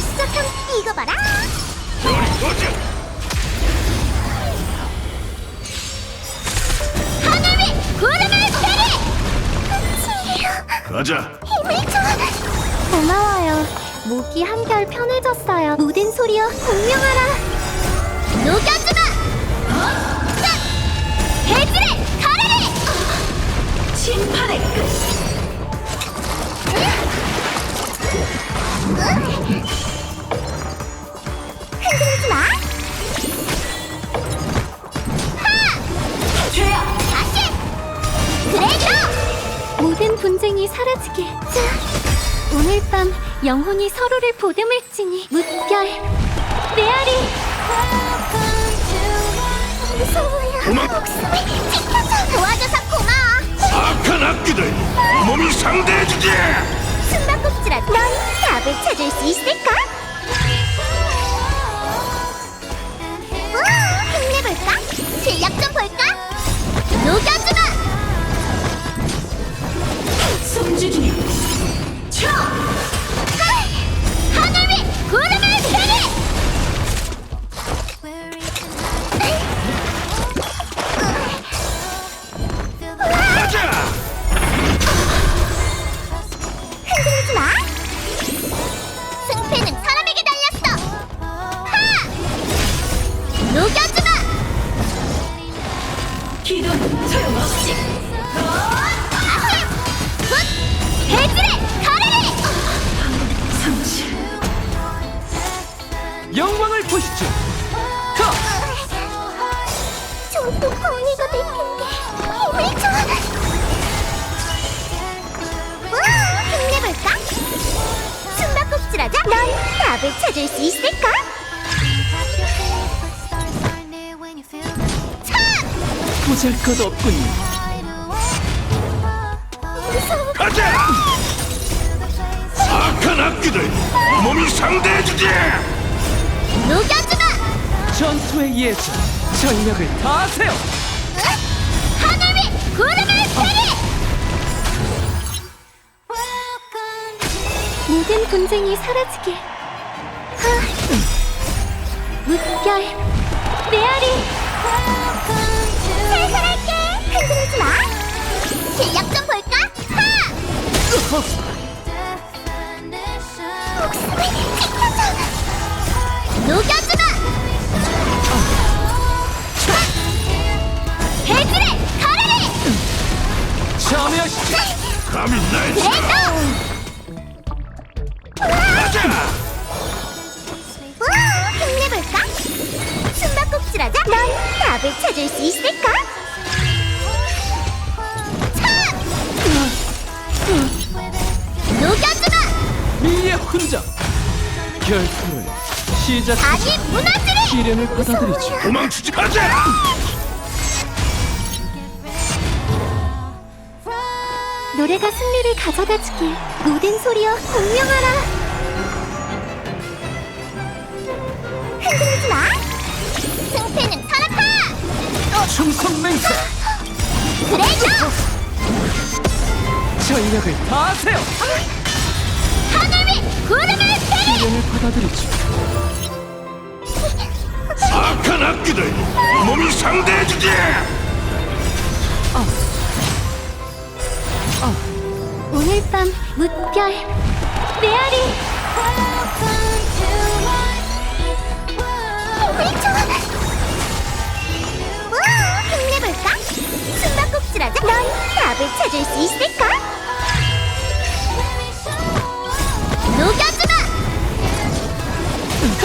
시작한 이거 봐라. 요리 도전! 하늘 위 구름을. 치유. 가자! 힘을 줘. 고마워요. 목이 한결 편해졌어요. 모든 소리여 공명하라. 녹여 모든 분쟁이 사라지게. 자, 오늘 밤 영혼이 서로를 보듬을지니 무별 메아리. 무서워요. 목숨을 지켜줘. 도와줘서 고마워. 악한 악기들! 몸이 상대해주지! 숨바꼭질아, 넌 답을 찾을 수 있을까? 우와, 힘내볼까? 실력 좀 볼까? 녹여주 보잘 것 없군요. 무서워 가자! 악한 악기들! 몸이 상대해주지! 녹여주마! 전투의 예전, 전력을 다하세요. 하늘 위 구름을 내리! 모든 분쟁이 사라지게 하! 무별 메아리 살살할게 흔들지 마 실력 좀 볼까? 하! 목숨을 지켜줘 녹여주마 대지를 가르리 참여하시죠. 감히 날 가자! 우와, 힘내볼까? 숨바꼭질하자. 넌 답을 찾을 수 있을까? 훈장. 결투를 시작. 다시 무너지리! 시련을 받아들이죠. 도망치지 가자! 노래가 승리를 가져다 주길 모든 소리여 공명하라 흔들지 마 승패는 사라파 충성 맹세, 그래도 전력을 다하세요. 하늘 위 구름을 내리 시련을 받아들이죠. 악한 악기들! 몸이 상대해주지! 오늘 밤 무별 메아리 줘 우와, 힘내볼까? 숨바꼭질하자 넌 답을 찾을 수 있을까? 녹여주마! 가!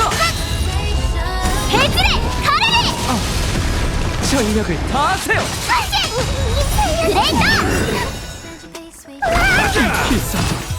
대지를 가르리! 전력을 다하세요. 그래도 가자! 기사도